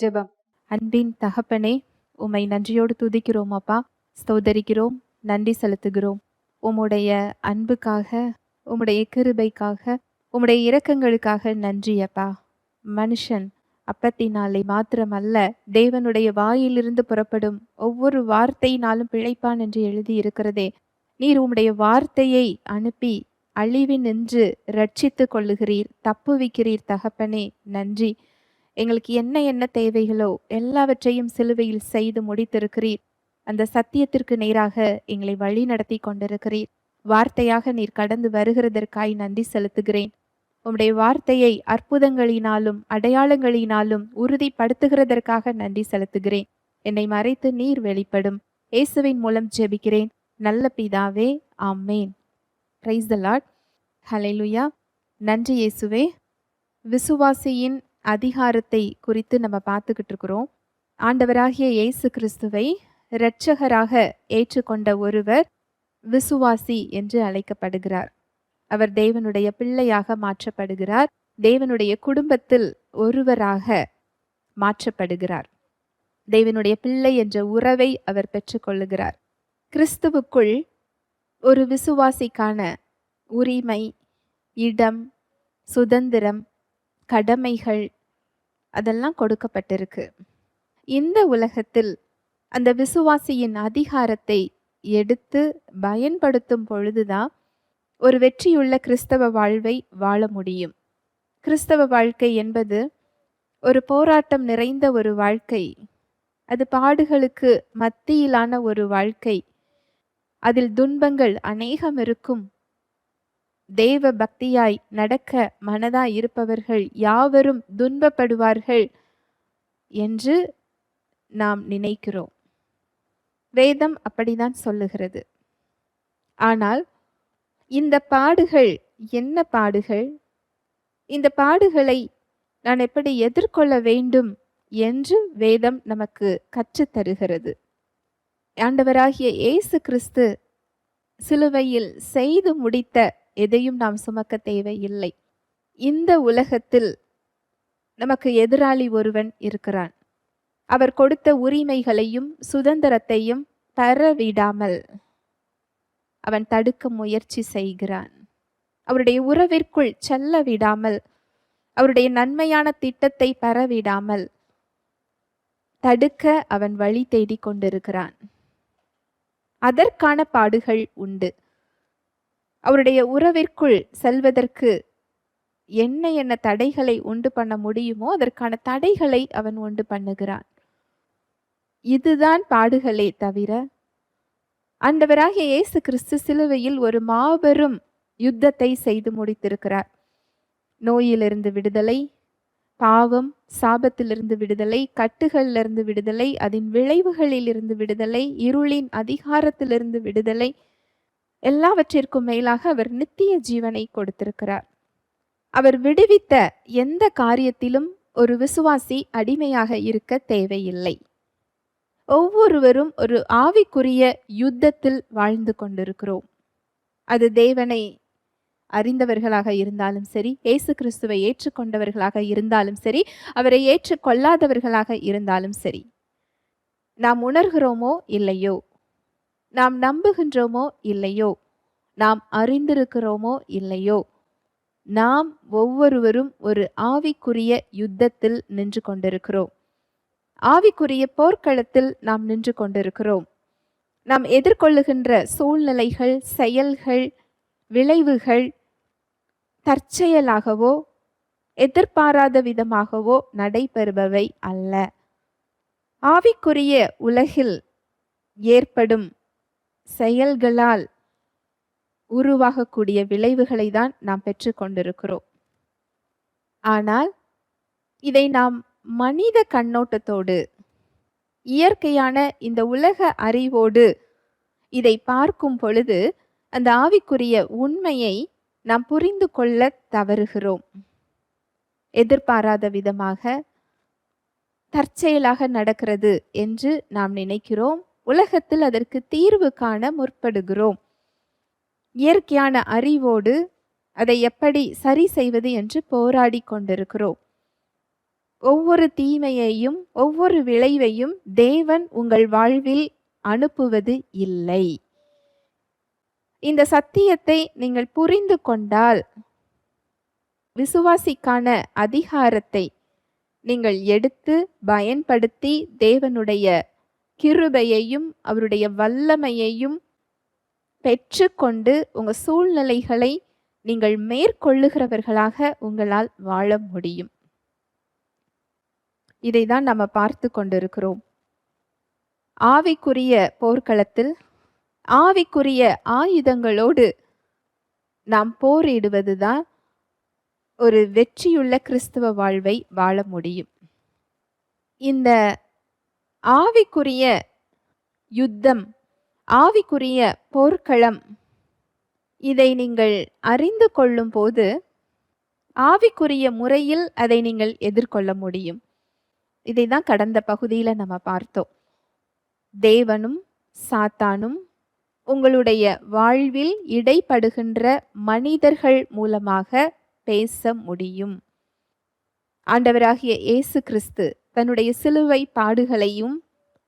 ஜெபம். அன்பின் தகப்பனே உம்மை நன்றியோடு துதிக்கிறோம் அப்பா. ஸ்தோதரிக்கிறோம் நன்றி செலுத்துகிறோம். உம்முடைய அன்புக்காக உம்முடைய கிருபைக்காக உம்முடைய இரக்கங்களுக்காக நன்றி அப்பா. மனுஷன் அப்பத்தினாலே மாத்திரமல்ல தேவனுடைய வாயிலிருந்து புறப்படும் ஒவ்வொரு வார்த்தையினாலும் பிழைப்பான் என்று எழுதி இருக்கிறதே. நீர் உம்முடைய வார்த்தையை அனுப்பி அழிவின் நின்று ரட்சித்து கொள்ளுகிறீர் தப்புவிக்கிறீர் தகப்பனே. நன்றி. எங்களுக்கு என்ன என்ன தேவைகளோ எல்லாவற்றையும் சிலுவையில் செய்து முடித்திருக்கிறீர். அந்த சத்தியத்திற்கு நேராக எங்களை வழி நடத்தி கொண்டிருக்கிறீர். வார்த்தையாக நீர் கடந்து வருகிறதற்காய் நன்றி செலுத்துகிறேன். உம்முடைய வார்த்தையை அற்புதங்களினாலும் அடையாளங்களினாலும் உறுதிப்படுத்துகிறதற்காக நன்றி செலுத்துகிறேன். என்னை மறைத்து நீர் வெளிப்படும். இயேசுவின் மூலம் ஜெபிக்கிறேன். நல்ல பிதாவே ஆமேன். பிரைஸ் த லாட் ஹலெலுயா நன்றி இயேசுவே. விசுவாசியின் அதிகாரத்தை குறித்து நம்ம பார்த்துக்கிட்டு இருக்கிறோம் ஆண்டவராகிய இயேசு கிறிஸ்துவை இரட்சகராக ஏற்றுக்கொண்ட ஒருவர் விசுவாசி என்று அழைக்கப்படுகிறார். அவர் தேவனுடைய பிள்ளையாக மாற்றப்படுகிறார். தேவனுடைய குடும்பத்தில் ஒருவராக மாற்றப்படுகிறார். தேவனுடைய பிள்ளை என்ற உறவை அவர் பெற்றுக்கொள்ளுகிறார். கிறிஸ்துவுக்குள் ஒரு விசுவாசிக்கான உரிமை இடம் சுதந்திரம் கடமைகள் அதெல்லாம் கொடுக்கப்பட்டிருக்கு. இந்த உலகத்தில் அந்த விசுவாசியின் அதிகாரத்தை எடுத்து பயன்படுத்தும் பொழுதுதான் ஒரு வெற்றியுள்ள கிறிஸ்தவ வாழ்வை வாழ முடியும். கிறிஸ்தவ வாழ்க்கை என்பது ஒரு போராட்டம் நிறைந்த ஒரு வாழ்க்கை. அது பாடுகளுக்கு மத்தியிலான ஒரு வாழ்க்கை. அதில் துன்பங்கள் அநேகம் இருக்கும். தேவ பக்தியாய் நடக்க மனதாய் இருப்பவர்கள் யாவரும் துன்பப்படுவார்கள் என்று நாம் நினைக்கிறோம். வேதம் அப்படிதான் சொல்லுகிறது. ஆனால் இந்த பாடுகள் என்ன பாடுகள்? இந்த பாடுகளை நான் எப்படி எதிர்கொள்ள வேண்டும் என்று வேதம் நமக்கு கற்றுத்தருகிறது. ஆண்டவராகிய இயேசு கிறிஸ்து சிலுவையில் செய்து முடித்த எதையும் நாம் சுமக்க தேவையில்லை. இந்த உலகத்தில் நமக்கு எதிராளி ஒருவன் இருக்கிறான். அவர் கொடுத்த உரிமைகளையும் சுதந்திரத்தையும் தரவிடாமல் அவன் தடுக்க முயற்சி செய்கிறான். அவருடைய உறவிற்குள் செல்ல விடாமல் அவருடைய நன்மையான திட்டத்தை பெறவிடாமல் தடுக்க அவன் வழி தேடிக் கொண்டிருக்கிறான் அதற்கான பாடுகள் உண்டு. அவருடைய உறவிற்குள் செல்வதற்கு என்ன என்ன தடைகளை உண்டு பண்ண முடியுமோ அதற்கான தடைகளை அவன் உண்டு பண்ணுகிறான். இதுதான் பாடுகளே தவிர ஆண்டவராகிய இயேசு கிறிஸ்து சிலுவையில் ஒரு மாபெரும் யுத்தத்தை செய்து முடித்திருக்கிறார். நோயிலிருந்து விடுதலை பாவம் சாபத்திலிருந்து விடுதலை கட்டுகளிலிருந்து விடுதலை அதன் விளைவுகளிலிருந்து விடுதலை இருளின் அதிகாரத்திலிருந்து விடுதலை எல்லாவற்றிற்கும் மேலாக அவர் நித்திய ஜீவனை கொடுத்திருக்கிறார். அவர் விடுவித்த எந்த காரியத்திலும் ஒரு விசுவாசி அடிமையாக இருக்க தேவையில்லை. ஒவ்வொருவரும் ஒரு ஆவிக்குரிய யுத்தத்தில் வாழ்ந்து கொண்டிருக்கிறோம். அது தேவனை அறிந்தவர்களாக இருந்தாலும் சரி இயேசு கிறிஸ்துவை ஏற்றுக்கொண்டவர்களாக இருந்தாலும் சரி அவரை ஏற்றுக்கொள்ளாதவர்களாக இருந்தாலும் சரி நாம் உணர்கிறோமோ இல்லையோ? நாம் நம்புகின்றோமோ இல்லையோ? நாம் அறிந்திருக்கிறோமோ இல்லையோ? நாம் ஒவ்வொருவரும் ஒரு ஆவிக்குரிய யுத்தத்தில் நின்று கொண்டிருக்கிறோம். ஆவிக்குரிய போர்க்களத்தில் நாம் நின்று கொண்டிருக்கிறோம். நாம் எதிர்கொள்ளுகின்ற சூழ்நிலைகள் செயல்கள் விளைவுகள் தற்செயலாகவோ எதிர்பாராத விதமாகவோ நடைபெறுபவை அல்ல. ஆவிக்குரிய உலகில் ஏற்படும் செயல்களால் உருவாகக்கூடிய விளைவுகளை தான் நாம் பெற்றுக்கொண்டிருக்கிறோம் ஆனால் இதை நாம் மனித கண்ணோட்டத்தோடு இயற்கையான இந்த உலக அறிவோடு இதை பார்க்கும் பொழுது அந்த ஆவிக்குரிய உண்மையை நாம் புரிந்து கொள்ள தவறுகிறோம். எதிர்பாராத விதமாக தற்செயலாக நடக்கிறது என்று நாம் நினைக்கிறோம். உலகத்தில் அதற்கு தீர்வு காண முற்படுகிறோம். இயற்கையான அறிவோடு அதை எப்படி சரி செய்வது என்று போராடி கொண்டிருக்கிறோம். ஒவ்வொரு தீமையையும் ஒவ்வொரு விளைவையும் தேவன் உங்கள் வாழ்வில் அனுப்புவது இல்லை. இந்த சத்தியத்தை நீங்கள் புரிந்து கொண்டால் விசுவாசிக்கான அதிகாரத்தை நீங்கள் எடுத்து பயன்படுத்தி தேவனுடைய கிருபையையும் அவருடைய வல்லமையையும் பெற்றுக்கொண்டு உங்க சூழ்நிலைகளை நீங்கள் மேற்கொள்ளுகிறவர்களாக உங்களால் வாழ முடியும். இதை தான் நம்ம பார்த்து கொண்டிருக்கிறோம். ஆவிக்குரிய போர்க்களத்தில் ஆவிக்குரிய ஆயுதங்களோடு நாம் போரிடுவதுதான் ஒரு வெற்றியுள்ள கிறிஸ்துவ வாழ்வை வாழ முடியும். இந்த ஆவிக்குரிய யுத்தம் ஆவிக்குரிய போர்க்களம். இதை நீங்கள் அறிந்து கொள்ளும் போது ஆவிக்குரிய முறையில் அதை நீங்கள் எதிர்கொள்ள முடியும். இதை தான் கடந்த பகுதியில் நம்ம பார்த்தோம். தேவனும் சாத்தானும் உங்களுடைய வாழ்வில் இடைப்படுகின்ற மனிதர்கள் மூலமாக பேச முடியும். ஆண்டவராகிய இயேசு கிறிஸ்து தன்னுடைய சிலுவை பாடுகளையும்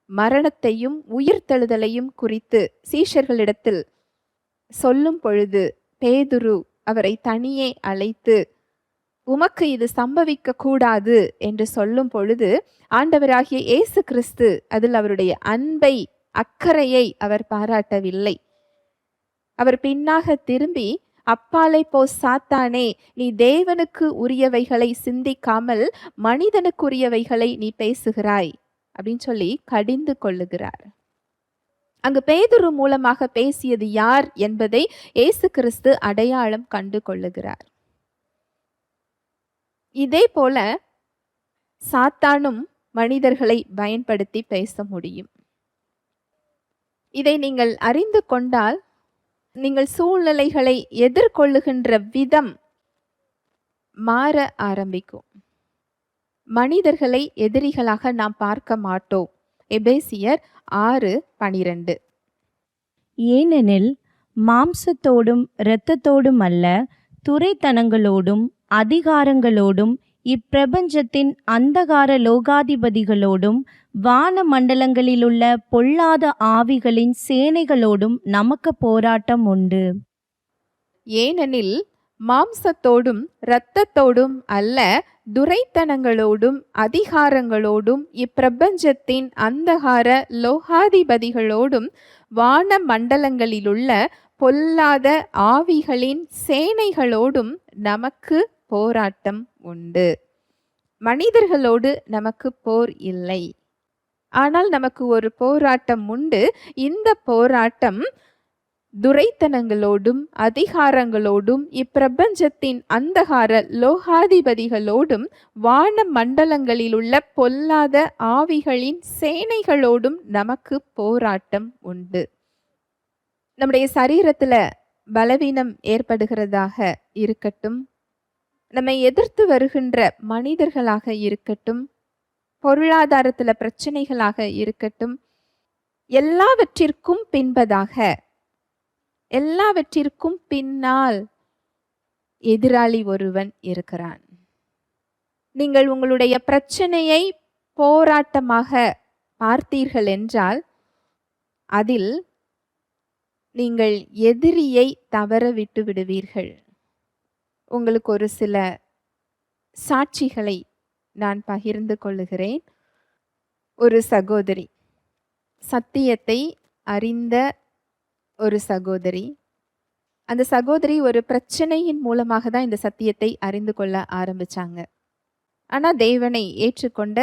மரணத்தையும் உயிர்த்தெழுதலையும் குறித்து சீஷர்களிடத்தில் சொல்லும் பொழுது பேதுரு அவரை தனியே அழைத்து உமக்கு இது சம்பவிக்க கூடாது என்று சொல்லும் பொழுது ஆண்டவராகிய இயேசு கிறிஸ்து அதில் அவருடைய அன்பை அக்கறையை அவர் பாராட்டவில்லை. அவர் பின்னாக திரும்பி அப்பாலை போ சாத்தானே நீ தேவனுக்கு உரியவைகளை சிந்திக்காமல் மனிதனுக்குரியவைகளை நீ பேசுகிறாய் அப்படின்னு சொல்லி கடிந்து கொள்ளுகிறார். அங்கு பேதுரு மூலமாக பேசியது யார் என்பதை இயேசு கிறிஸ்து அடையாளம் கண்டு கொள்ளுகிறார். இதே போல சாத்தானும் மனிதர்களை பயன்படுத்தி பேச முடியும். இதை நீங்கள் அறிந்து கொண்டால் நீங்கள் சூழ்நிலைகளை எதிர்கொள்ளுகின்ற விதம் மாற ஆரம்பிக்கும். மனிதர்களை எதிரிகளாக நாம் பார்க்க மாட்டோம். எபேசியர் ஆறு பனிரெண்டு. ஏனெனில் மாம்சத்தோடும் இரத்தத்தோடும் அல்ல துரைத்தனங்களோடும் அதிகாரங்களோடும் இப்பிரபஞ்சத்தின் அந்தகார லோகாதிபதிகளோடும் வான மண்டலங்களிலுள்ள பொல்லாத ஆவிகளின் சேனைகளோடும் நமக்கு போராட்டம் உண்டு. ஏனெனில் மாம்சத்தோடும் இரத்தத்தோடும் அல்ல துரைத்தனங்களோடும் அதிகாரங்களோடும் இப்பிரபஞ்சத்தின் அந்தகார லோகாதிபதிகளோடும் வான மண்டலங்களிலுள்ள பொல்லாத ஆவிகளின் சேனைகளோடும் நமக்கு போராட்டம். உண்டு. மனிதர்களோடு நமக்கு போர் இல்லை. ஆனால் நமக்கு ஒரு போராட்டம் உண்டு. இந்த போராட்டம் துரைத்தனங்களோடும் அதிகாரங்களோடும் இப்பிரபஞ்சத்தின் அந்தகார லோகாதிபதிகளோடும் வான மண்டலங்களில் உள்ள பொல்லாத ஆவிகளின் சேனைகளோடும் நமக்கு போராட்டம் உண்டு. நம்முடைய சரீரத்துல பலவீனம் ஏற்படுகிறதாக இருக்கட்டும். நம்மை எதிர்த்து வருகின்ற மனிதர்களாக இருக்கட்டும் பொருளாதாரத்துல பிரச்சனைகளாக இருக்கட்டும் எல்லாவற்றிற்கும் பின்பதாக எல்லாவற்றிற்கும் பின்னால் எதிராளி ஒருவன் இருக்கிறான். நீங்கள் உங்களுடைய பிரச்சனையை போராட்டமாக பார்த்தீர்கள் என்றால் அதில் நீங்கள் எதிரியை தவற விட்டு விடுவீர்கள். உங்களுக்கு ஒரு சில சாட்சிகளை நான் பகிர்ந்து கொள்ளுகிறேன். ஒரு சகோதரி சத்தியத்தை அறிந்த ஒரு சகோதரி. அந்த சகோதரி ஒரு பிரச்சனையின் மூலமாக தான் இந்த சத்தியத்தை அறிந்து கொள்ள ஆரம்பிச்சாங்க. ஆனால் தேவனை ஏற்றுக்கொண்ட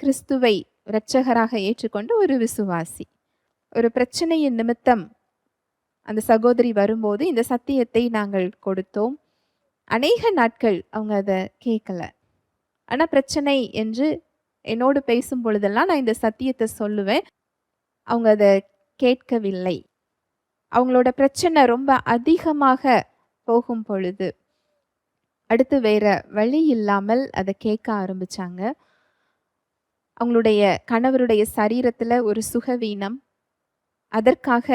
கிறிஸ்துவை இரட்சகராக ஏற்றுக்கொண்ட ஒரு விசுவாசி. ஒரு பிரச்சனையின் நிமித்தம் அந்த சகோதரி வரும்போது இந்த சத்தியத்தை நாங்கள் கொடுத்தோம். அநேக நாட்கள் அவங்க அதை கேட்கல ஆனால் பிரச்சனை என்று என்னோடு பேசும் பொழுதெல்லாம் நான் இந்த சத்தியத்தை சொல்லுவேன். அவங்க அதை கேட்கவில்லை. அவங்களோட பிரச்சனை ரொம்ப அதிகமாக போகும் பொழுது அடுத்து வேற வழி இல்லாமல் அதை கேட்க ஆரம்பிச்சாங்க. அவங்களுடைய கணவருடைய சரீரத்தில் ஒரு சுகவீனம். அதற்காக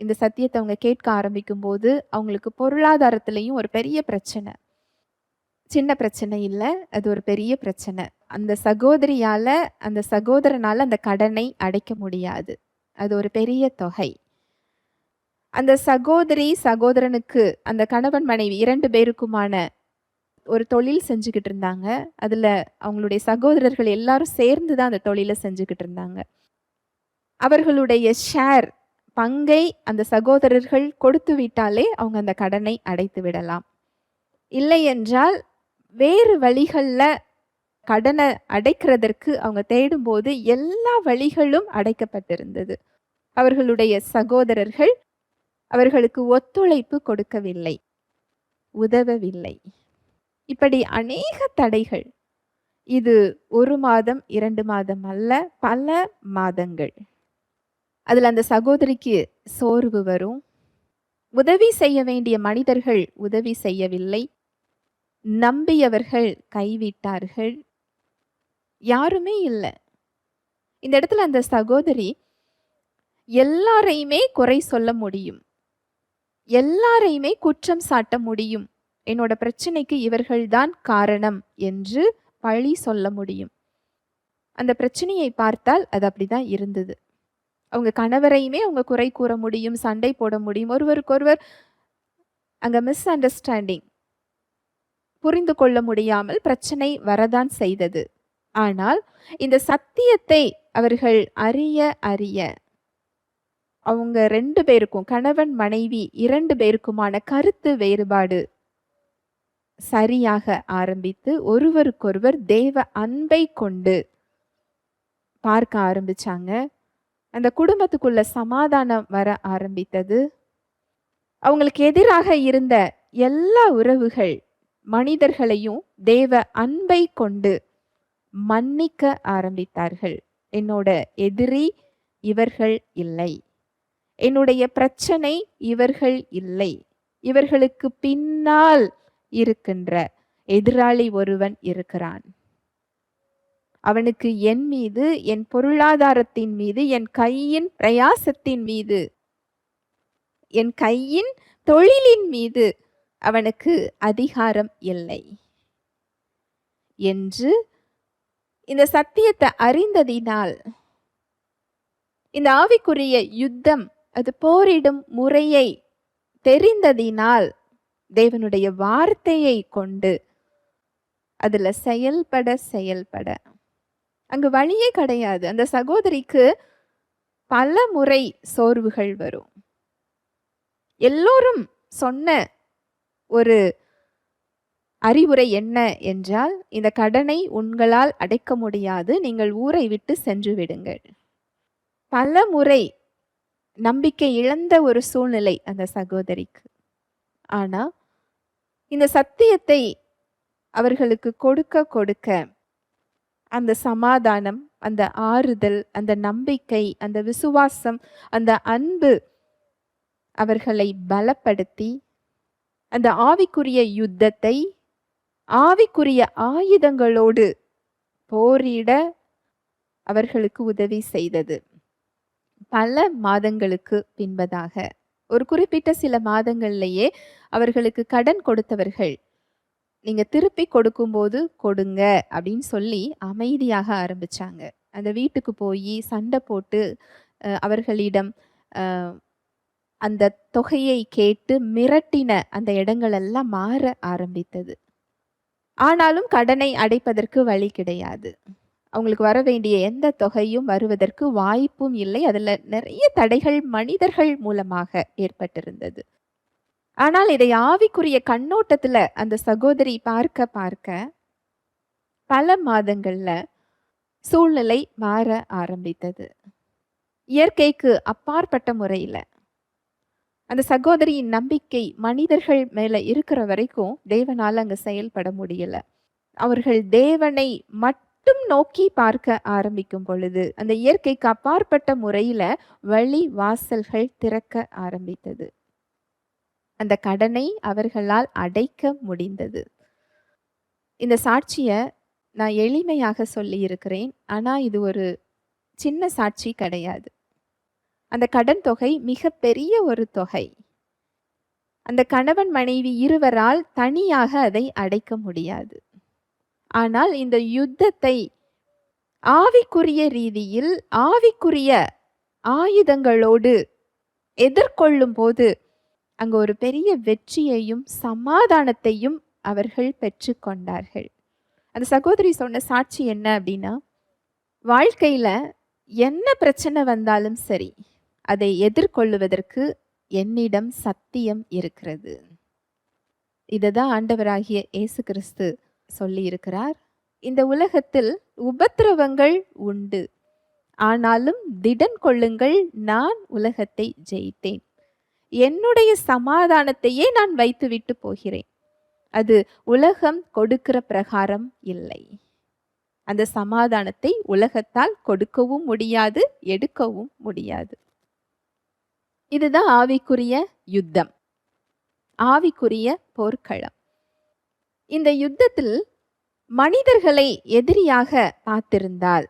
இந்த சத்தியத்தை அவங்க கேட்க ஆரம்பிக்கும் போது அவங்களுக்கு பொருளாதாரத்திலையும் ஒரு பெரிய பிரச்சனை சின்ன பிரச்சனை இல்லை அது ஒரு பெரிய பிரச்சனை அந்த சகோதரியால் அந்த சகோதரனால் அந்த கடனை அடைக்க முடியாது. அது ஒரு பெரிய தொகை. அந்த சகோதரி, சகோதரனுக்கு அந்த கணவன், மனைவி இரண்டு பேருக்குமான ஒரு தொழில் செஞ்சுக்கிட்டு இருந்தாங்க. அதில் அவங்களுடைய சகோதரர்கள் எல்லாரும் சேர்ந்து தான் அந்த தொழிலை செஞ்சுக்கிட்டு இருந்தாங்க. அவர்களுடைய ஷேர் பங்கை அந்த சகோதரர்கள் கொடுத்து விட்டாலே, அவங்க அந்த கடனை அடைத்து விடலாம். இல்லை என்றால், வேறு வழிகளில் கடனை அடைக்கிறதற்கு அவங்க தேடும்போது, எல்லா வழிகளும் அடைக்கப்பட்டிருந்தது. அவர்களுடைய சகோதரர்கள் அவர்களுக்கு ஒத்துழைப்பு கொடுக்கவில்லை. உதவவில்லை. இப்படி அநேக தடைகள். இது ஒரு மாதம், இரண்டு மாதம் அல்ல, பல மாதங்கள். அதில் அந்த சகோதரிக்கு சோர்வு வரும். உதவி செய்ய வேண்டிய மனிதர்கள் உதவி செய்யவில்லை. நம்பியவர்கள் கைவிட்டார்கள். யாருமே இல்லை இந்த இடத்துல அந்த சகோதரி எல்லாரையுமே குறை சொல்ல முடியும். எல்லாரையுமே குற்றம் சாட்ட முடியும். என்னோட பிரச்சனைக்கு இவர்கள்தான் காரணம் என்று பழி சொல்ல முடியும். அந்த பிரச்சனையை பார்த்தால் அது அப்படிதான் இருந்தது. அவங்க கணவரையுமே அவங்க குறை கூற முடியும், சண்டை போட முடியும். ஒருவருக்கொருவர் அங்கே மிஸ் அண்டர்ஸ்டாண்டிங். புரிந்து கொள்ள முடியாமல் பிரச்சனை வரதான் செய்தது. ஆனால், இந்த சத்தியத்தை அவர்கள் அறிய அறிய அவங்க ரெண்டு பேருக்கும் கணவன், மனைவி இரண்டு பேருக்குமான கருத்து வேறுபாடு சரியாக ஆரம்பித்து, ஒருவருக்கொருவர் தேவ அன்பை கொண்டு பார்க்க ஆரம்பிச்சாங்க. அந்த குடும்பத்துக்குள்ள சமாதானம் வர ஆரம்பித்தது. அவங்களுக்கு எதிராக இருந்த எல்லா உறவுகள், மனிதர்களையும் தேவ அன்பை கொண்டு மன்னிக்க ஆரம்பித்தார்கள். என்னோட எதிரி இவர்கள் இல்லை. என்னுடைய பிரச்சனை இவர்கள் இல்லை. இவர்களுக்கு பின்னால் இருக்கின்ற எதிராளி ஒருவன் இருக்கிறான். அவனுக்கு என் மீது, என் பொருளாதாரத்தின் மீது, என் கையின் பிரயாசத்தின் மீது, என் கையின் தொழிலின் மீது அவனுக்கு அதிகாரம் இல்லை. என்று இந்த சத்தியத்தை அறிந்ததினால் இந்த ஆவிக்குரிய யுத்தம், அது போரிடும் முறையை தெரிந்ததினால், தேவனுடைய வார்த்தையை கொண்டு அதில் செயல்பட செயல்பட அங்கு வழியே கிடையாது. அந்த சகோதரிக்கு பல முறை சோர்வுகள் வரும். எல்லோரும் சொன்ன ஒரு அறிவுரை என்ன என்றால், இந்த கடனை உங்களால் அடைக்க முடியாது. நீங்கள் ஊரை விட்டு சென்று விடுங்கள். பல முறை நம்பிக்கை இழந்த ஒரு சூழ்நிலை அந்த சகோதரிக்கு. ஆனா, இந்த சத்தியத்தை அவர்களுக்கு கொடுக்க கொடுக்க, அந்த சமாதானம், அந்த ஆறுதல், அந்த நம்பிக்கை, அந்த விசுவாசம், அந்த அன்பு அவர்களை பலப்படுத்தி, அந்த ஆவிக்குரிய யுத்தத்தை, ஆவிக்குரிய ஆயுதங்களோடு போரிட அவர்களுக்கு உதவி செய்தது. பல மாதங்களுக்கு பின்பதாக, ஒரு குறிப்பிட்ட சில மாதங்கள்லேயே அவர்களுக்கு கடன் கொடுத்தவர்கள், நீங்கள் திருப்பி கொடுக்கும்போது கொடுங்க அப்படின்னு சொல்லி அமைதியாக ஆரம்பிச்சாங்க. அந்த வீட்டுக்கு போய் சண்டை போட்டு அவர்களிடம் அந்த தொகையை கேட்டு மிரட்டின அந்த இடங்களெல்லாம் மாற ஆரம்பித்தது. ஆனாலும் கடனை அடைப்பதற்கு வழி கிடையாது. அவங்களுக்கு வர வேண்டிய எந்த தொகையும் வருவதற்கு வாய்ப்பும் இல்லை. அதில் நிறைய தடைகள் மனிதர்கள் மூலமாக ஏற்பட்டிருந்தது. ஆனால் இதை ஆவிக்குரிய கண்ணோட்டத்துல அந்த சகோதரி பார்க்க பார்க்க, பல மாதங்கள்ல சூழ்நிலை மாற ஆரம்பித்தது. இயற்கைக்கு அப்பாற்பட்ட முறையில. அந்த சகோதரியின் நம்பிக்கை மனிதர்கள் மேல இருக்கிற வரைக்கும் தேவனால் அங்க செயல்பட முடியல. அவர்கள் தேவனை மட்டும் நோக்கி பார்க்க ஆரம்பிக்கும் பொழுது, அந்த இயற்கைக்கு அப்பாற்பட்ட முறையில வழி வாசல்கள் திறக்க ஆரம்பித்தது. அந்த கடனை அவர்களால் அடைக்க முடிந்தது. இந்த சாட்சியை நான் எளிமையாக சொல்லியிருக்கிறேன். ஆனால் இது ஒரு சின்ன சாட்சி கிடையாது. அந்த கடன் தொகை மிகப்பெரிய ஒரு தொகை. அந்த கணவன், மனைவி இருவரால் தனியாக அதை அடைக்க முடியாது. ஆனால் இந்த யுத்தத்தை ஆவிக்குரிய ரீதியில் ஆவிக்குரிய ஆயுதங்களோடு எதிர்கொள்ளும் போது அங்கு ஒரு பெரிய வெற்றியையும் சமாதானத்தையும் அவர்கள் பெற்றுக்கொண்டார்கள். அந்த சகோதரி சொன்ன சாட்சி என்ன அப்படின்னா வாழ்க்கையில் என்ன பிரச்சனை வந்தாலும் சரி அதை எதிர்கொள்ளுவதற்கு என்னிடம் சத்தியம் இருக்கிறது. இதுதான் ஆண்டவராகிய இயேசு கிறிஸ்து சொல்லியிருக்கிறார். இந்த உலகத்தில் உபத்திரவங்கள் உண்டு. ஆனாலும் திடன் கொள்ளுங்கள் நான் உலகத்தை ஜெயித்தேன். என்னுடைய சமாதானத்தையே நான் வைத்துவிட்டு போகிறேன். அது உலகம் கொடுக்கிற பிரகாரம் இல்லை. அந்த சமாதானத்தை உலகத்தால் கொடுக்கவும் முடியாது எடுக்கவும் முடியாது. இதுதான் ஆவிக்குரிய யுத்தம். ஆவிக்குரிய போர்க்களம். இந்த யுத்தத்தில் மனிதர்களை எதிரியாக பார்த்திருந்தால்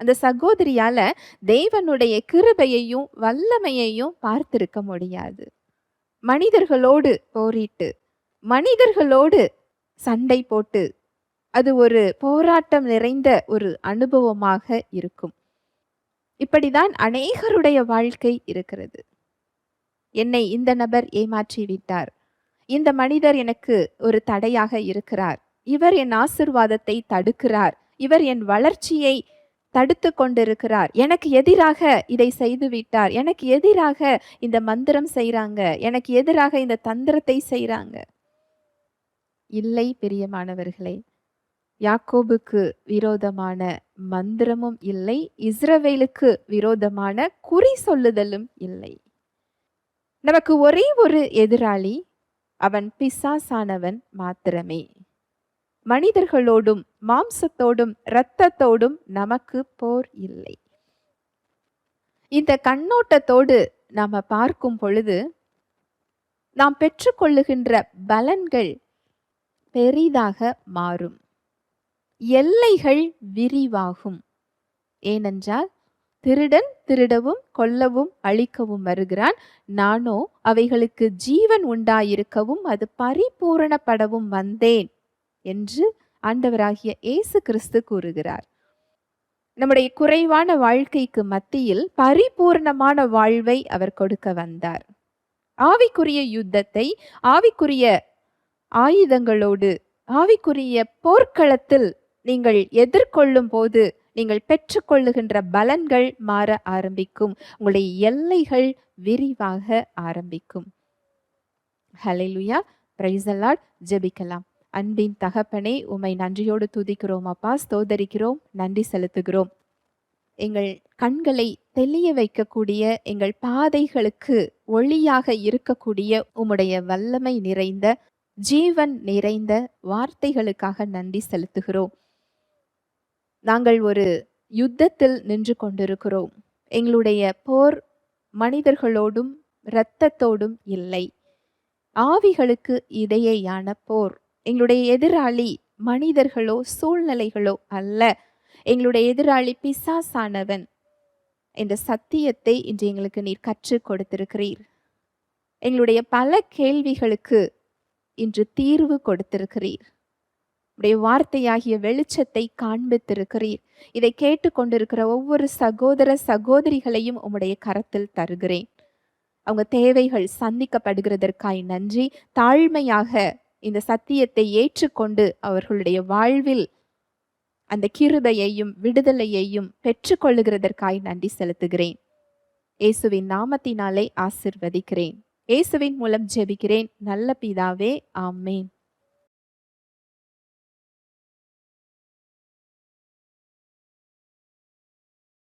அந்த சகோதரியால தேவனுடைய கிருபையையும் வல்லமையையும் பார்த்திருக்க முடியாது. மனிதர்களோடு போரிட்டு மனிதர்களோடு சண்டை போட்டு அது ஒரு போராட்டம் நிறைந்த ஒரு அனுபவமாக இருக்கும். இப்படிதான் அநேகருடைய வாழ்க்கை இருக்கிறது. என்னை இந்த நபர் ஏமாற்றி விட்டார். இந்த மனிதர் எனக்கு ஒரு தடையாக இருக்கிறார். இவர் என் ஆசிர்வாதத்தை தடுக்கிறார். இவர் என் வளர்ச்சியை தடுத்து கொண்டிருக்கிறார். எனக்கு எதிராக இதை செய்து விட்டார் எனக்கு எதிராக இந்த மந்திரம் செய்கிறாங்க எனக்கு எதிராக இந்த தந்திரத்தை செய்கிறாங்க இல்லை பிரியமானவர்களே யாக்கோபுக்கு விரோதமான மந்திரமும் இல்லை. இஸ்ரவேலுக்கு விரோதமான குறி சொல்லுதலும் இல்லை. நமக்கு ஒரே ஒரு எதிராளி அவன் பிசாசானவன் மாத்திரமே. மனிதர்களோடும் மாம்சத்தோடும் இரத்தத்தோடும் நமக்கு போர் இல்லை. இந்த கண்ணோட்டத்தோடு நாம பார்க்கும் பொழுது நாம் பெற்றுக்கொள்ளுகின்ற பலன்கள் பெரிதாக மாறும். எல்லைகள் விரிவாகும். ஏனென்றால் திருடன் திருடவும் கொல்லவும் அழிக்கவும் வருகிறான். நானோ அவைகளுக்கு ஜீவன் உண்டாயிருக்கவும் அது பரிபூரணப்படவும் வந்தேன். என்று ஆண்டவராகிய இயேசு கிறிஸ்து கூறுகிறார். நம்முடைய குறைவான வாழ்க்கைக்கு மத்தியில் பரிபூர்ணமான வாழ்வை அவர் கொடுக்க வந்தார். ஆவிக்குரிய யுத்தத்தை ஆவிக்குரிய ஆயுதங்களோடு ஆவிக்குரிய போர்க்களத்தில் நீங்கள் எதிர்கொள்ளும் போது நீங்கள் பெற்றுக்கொள்ளுகின்ற பலன்கள் மாற ஆரம்பிக்கும். உங்களுடைய எல்லைகள் விரிவாக ஆரம்பிக்கும். ஹலெலுயா பிரைஸ் ஜெபிக்கலாம். அன்பின் தகப்பனே உம்மை நன்றியோடு துதிக்கிறோம் அப்பா. ஸ்தோதரிக்கிறோம் நன்றி செலுத்துகிறோம். எங்கள் கண்களை தெளிய வைக்கக்கூடிய எங்கள் பாதைகளுக்கு ஒளியாக இருக்கக்கூடிய உம்முடைய வல்லமை நிறைந்த ஜீவன் நிறைந்த வார்த்தைகளுக்காக நன்றி செலுத்துகிறோம். நாங்கள் ஒரு யுத்தத்தில் நின்று கொண்டிருக்கிறோம். எங்களுடைய போர் மனிதர்களோடும் இரத்தத்தோடும் இல்லை. ஆவிகளுக்கு இடையேயான போர். எங்களுடைய எதிராளி மனிதர்களோ சூழ்நிலைகளோ அல்ல. எங்களுடைய எதிராளி பிசாசானவன் என்ற சத்தியத்தை இன்று எங்களுக்கு நீர் கற்றுக் கொடுத்திருக்கிறீர். எங்களுடைய பல கேள்விகளுக்கு இன்று தீர்வு கொடுத்திருக்கிறீர். உடைய வார்த்தையாகிய வெளிச்சத்தை காண்பித்திருக்கிறீர். இதை கேட்டுக்கொண்டிருக்கிற ஒவ்வொரு சகோதர சகோதரிகளையும் உம்முடைய கரத்தில் தருகிறேன். அவங்க தேவைகள் சந்திக்கப்படுகிறதற்காய் நன்றி. தாழ்மையாக இந்த சத்தியத்தை ஏற்றுக்கொண்டு அவர்களுடைய வாழ்வில் அந்த கிருபையையும் விடுதலையையும் பெற்றுக்கொள்ளுகிறதற்காய் நன்றி செலுத்துகிறேன். இயேசுவின் நாமத்தினாலே ஆசிர்வதிக்கிறேன். இயேசுவின் மூலம் ஜெபிக்கிறேன். நல்ல பிதாவே ஆமேன்.